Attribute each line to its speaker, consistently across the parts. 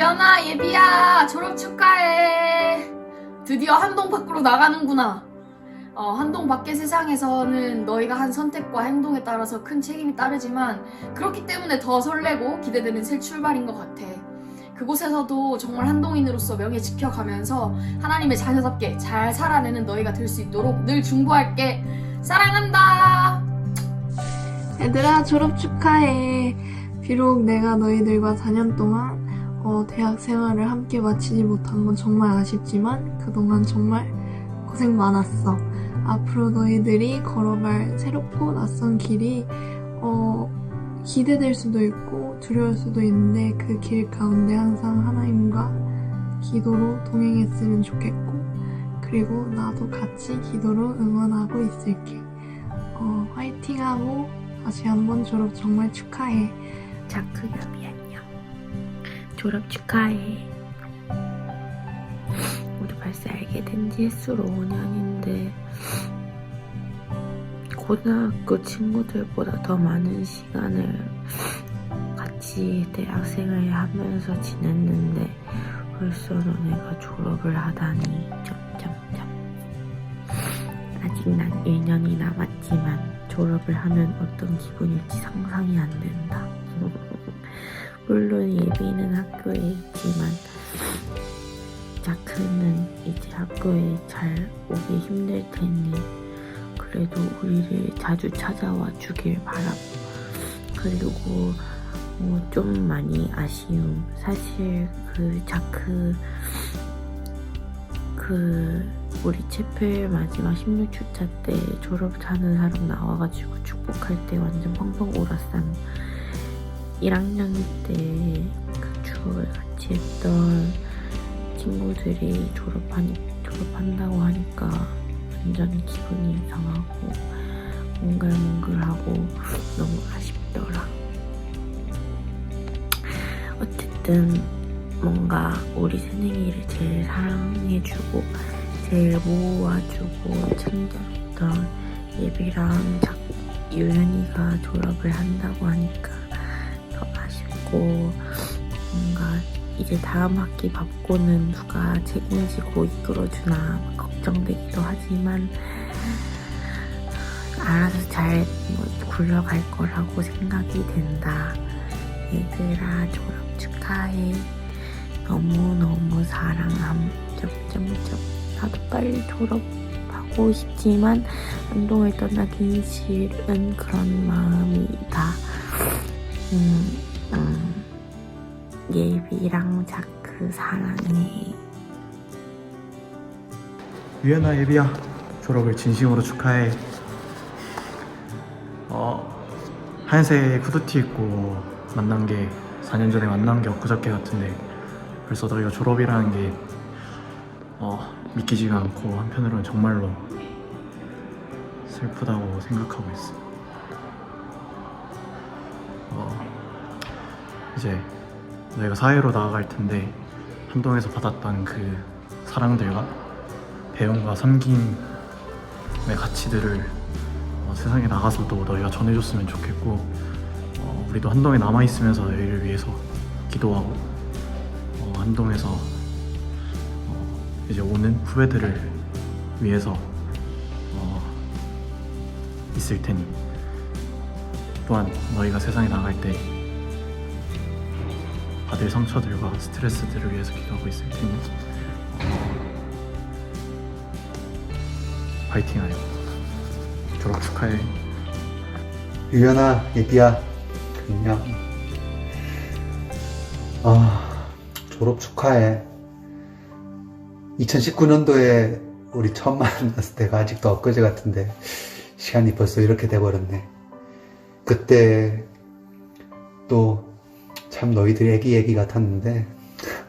Speaker 1: 유연아, 예비야, 졸업 축하해. 드디어 한동 밖으로 나가는구나. 어, 한동 밖의 세상에서는 너희가 한 선택과 행동에 따라서 큰 책임이 따르지만 그렇기 때문에 더 설레고 기대되는 새 출발인 것 같아. 그곳에서도 정말 한동인으로서 명예 지켜가면서 하나님의 자녀답게 잘 살아내는 너희가 될 수 있도록 늘 중보할게. 사랑한다.
Speaker 2: 얘들아 졸업 축하해. 비록 내가 너희들과 4년 동안 어, 대학 생활을 함께 마치지 못한 건 정말 아쉽지만 그동안 정말 고생 많았어. 앞으로 너희들이 걸어갈 새롭고 낯선 길이 어, 기대될 수도 있고 두려울 수도 있는데 그 길 가운데 항상 하나님과 기도로 동행했으면 좋겠고 그리고 나도 같이 기도로 응원하고 있을게. 어, 화이팅하고 다시 한번 졸업 정말 축하해.
Speaker 3: 자크야비 안녕. 졸업 축하해. 우리 벌써 알게 된 지 횟수로 5년인데 고등학교 친구들보다 더 많은 시간을 같이 대학생을 하면서 지냈는데 벌써 너네가 졸업을 하다니 점점점 아직 난 1년이 남았지만 졸업을 하면 어떤 기분일지 상상이 안 된다. 물론 예비는 학교에 있지만 자크는 이제 학교에 잘 오기 힘들 테니 그래도 우리를 자주 찾아와 주길 바람. 그리고 뭐 좀 많이 아쉬움. 사실 그 자크 그 우리 채플 마지막 16주차 때 졸업하는 사람 나와가지고 축복할 때 완전 펑펑 울었음. 1학년 때그 추억을 같이 했던 친구들이 졸업하니, 졸업한다고 하니까 완전 기분이 이상하고 몽글몽글하고 너무 아쉽더라. 어쨌든 뭔가 우리 새내기를 제일 사랑해주고 제일 모아주고 챙겨줬던 예비랑 작, 유연이가 졸업을 한다고 하니까 더 아쉽고 뭔가 이제 다음 학기 밥고는 누가 책임지고 이끌어주나 걱정되기도 하지만 알아서 잘 뭐 굴러갈 거라고 생각이 된다. 얘들아 졸업 축하해. 너무너무 사랑함. 점점점. 나도 빨리 졸업하고 싶지만 한동을 떠나기 싫은 그런 마음이다. 음, 음. 예비랑 자크 사랑해.
Speaker 4: 유연아 예비야 졸업을 진심으로 축하해 어 하얀색 후드티 입고 만난 게 4년 전에 만난 게 엊그저께 같은데 벌써 너희가 졸업이라는 게 어, 믿기지가 않고 한편으로는 정말로 슬프다고 생각하고 있어 어, 이제 너희가 사회로 나아갈 텐데 한동에서 받았던 그 사랑들과 배움과 섬김의 가치들을 어, 세상에 나가서도 너희가 전해줬으면 좋겠고 어, 우리도 한동에 남아 있으면서 너희를 위해서 기도하고 어, 한동에서 어, 이제 오는 후배들을 위해서 어, 있을 테니. 또한 너희가 세상에 나갈 때 받을 상처들과 스트레스들을 위해서 기도하고 있을 테니 파이팅하여 졸업 축하해
Speaker 5: 유연아, 예비야, 안녕. 아, 졸업 축하해. 2019년도에 우리 처음 만났을 때가 아직도 엊그제 같은데, 시간이 벌써 이렇게 돼버렸네. 그때, 또, 참 너희들이 애기 애기 같았는데,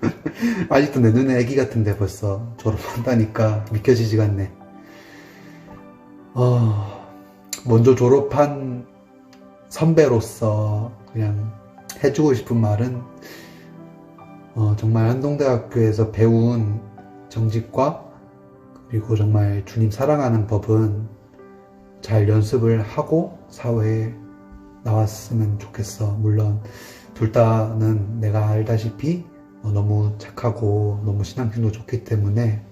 Speaker 5: 아직도 내 눈에 애기 같은데 벌써 졸업한다니까 믿겨지지가 않네. 어, 먼저 졸업한 선배로서 그냥 해주고 싶은 말은 어, 정말 한동대학교에서 배운 정직과 그리고 정말 주님 사랑하는 법은 잘 연습을 하고 사회에 나왔으면 좋겠어. 물론 둘 다는 내가 알다시피 어, 너무 착하고 너무 신앙심도 좋기 때문에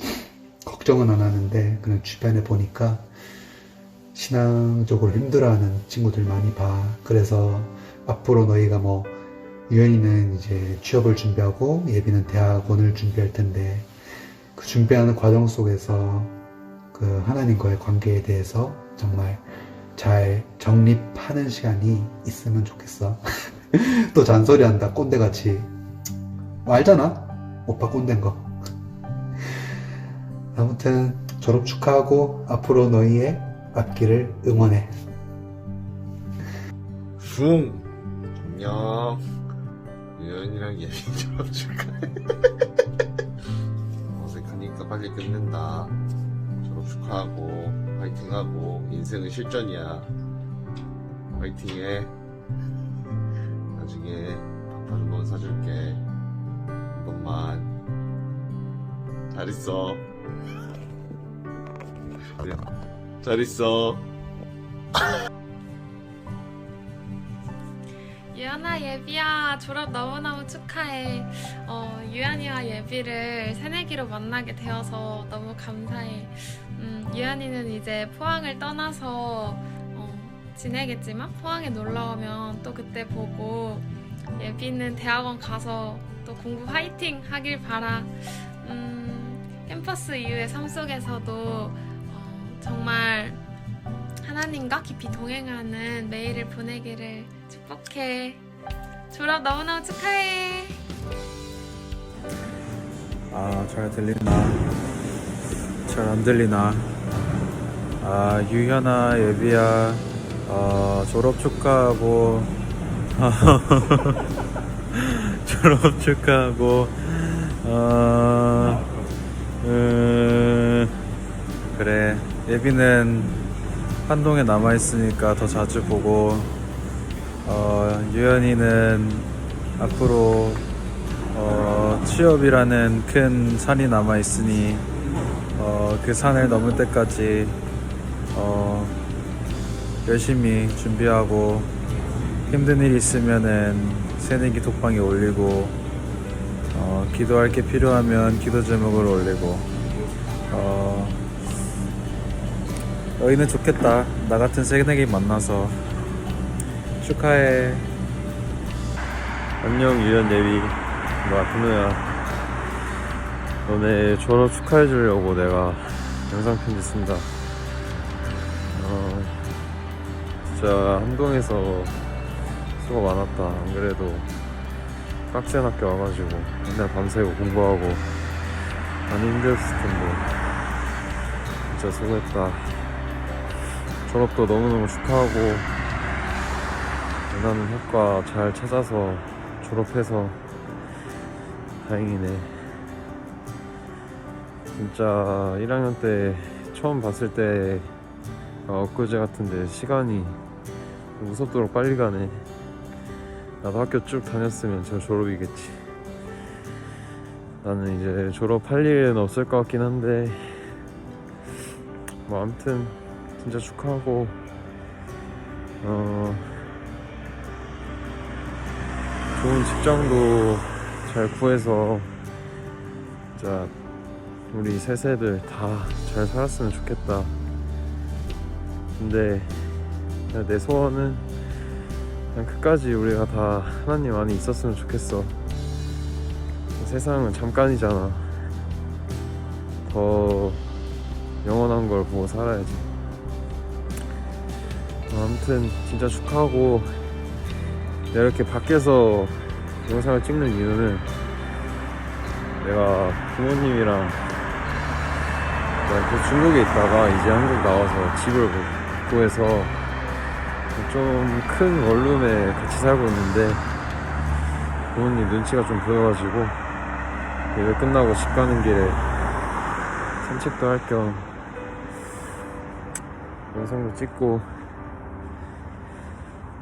Speaker 5: 걱정은 안 하는데 그냥 주변에 보니까 신앙적으로 힘들어하는 친구들 많이 봐. 그래서 앞으로 너희가 뭐 유연이는 이제 취업을 준비하고 예비는 대학원을 준비할 텐데 그 준비하는 과정 속에서 그 하나님과의 관계에 대해서 정말 잘 정립하는 시간이 있으면 좋겠어. 또 잔소리한다 꼰대같이. 뭐 알잖아? 오빠 꼰대인 거. 아무튼 졸업 축하하고 앞으로 너희의 앞길을 응원해.
Speaker 6: 슝 안녕 유연이랑 예비 졸업 축하해 어색하니까 빨리 끝낸다. 졸업 축하하고 파이팅하고. 인생은 실전이야. 파이팅해 나중에 밥 한 번 사줄게. 한 번만. 잘 있어. 잘 있어.
Speaker 7: 유연아 예비야 졸업 너무너무 축하해. 어, 유연이와 예비를 새내기로 만나게 되어서 너무 감사해. 음, 유연이는 이제 포항을 떠나서 어, 지내겠지만 포항에 놀러 오면 또 그때 보고 예비는 대학원 가서 또 공부 화이팅 하길 바라. 음, 캠퍼스 이후의 삶 속에서도 어, 정말 하나님과 깊이 동행하는 매일을 보내기를 축복해. 졸업 너무너무 축하해.
Speaker 8: 아, 잘 들리나? 잘 안 들리나? 아, 유현아, 예비야, 어, 졸업 축하하고, 졸업 축하하고, 어, 음, 그래. 예비는 한동에 남아 있으니까 더 자주 보고, 어, 유현이는 앞으로 어, 취업이라는 큰 산이 남아 있으니 어, 그 산을 넘을 때까지 어, 열심히 준비하고 힘든 일 있으면은 새내기 톡방에 올리고 어, 기도할 게 필요하면 기도 제목을 올리고 어, 너희는 좋겠다. 나 같은 새내기 만나서 축하해. 안녕 유연 예비. 뭐야 근우야. 너네 졸업 축하해 주려고 내가 영상 편지 쓴다 진짜 한동에서 수고 많았다 안 그래도 빡센 학교 와가지고 맨날 밤새고 공부하고 많이 힘들었을 텐데 진짜 수고했다 졸업도 너무너무 축하하고 원하는 학과 잘 찾아서 졸업해서 다행이네. 진짜 1학년 때 처음 봤을 때 어, 엊그제 같은데 시간이 무섭도록 빨리 가네. 나도 학교 쭉 다녔으면 저 졸업이겠지. 나는 이제 졸업할 일은 없을 것 같긴 한데 뭐 아무튼 진짜 축하하고 어 좋은 직장도 잘 구해서 진짜 우리 세 세들 다 잘 살았으면 좋겠다. 근데 내 소원은 그냥 끝까지 우리가 다 하나님 안에 있었으면 좋겠어. 세상은 잠깐이잖아. 더 영원한 걸 보고 살아야지. 아무튼 진짜 축하하고 내가 이렇게 밖에서 영상을 찍는 이유는 내가 부모님이랑 내가 그 중국에 있다가 이제 한국 나와서 집을 구해서 좀 큰 원룸에 같이 살고 있는데 부모님 눈치가 좀 보여가지고 예배 끝나고 집 가는 길에 산책도 할 겸 영상도 찍고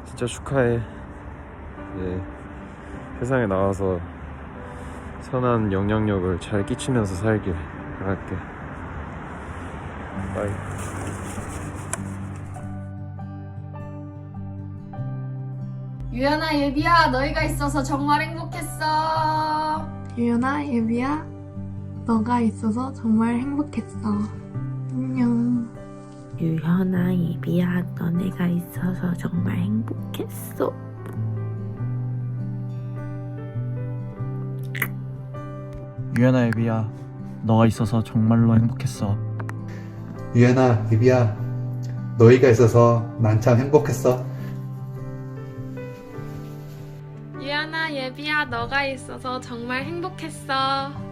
Speaker 8: 진짜 축하해. 예, 세상에 나와서 선한 영향력을 잘 끼치면서 살길 바랄게. 바이.
Speaker 1: 유연아 예비야 너희가 있어서 정말 행복했어
Speaker 2: 유연아, 예비야, 너가 있어서 정말 행복했어. 안녕.
Speaker 3: 유현아, 예비야, 너네가 있어서 정말 행복했어.
Speaker 8: 유연아 예비야 너가 있어서 정말로 행복했어
Speaker 5: 유연아, 예비야, 너희가 있어서 난 참 행복했어.
Speaker 7: 예비야, 너가 있어서 정말 행복했어.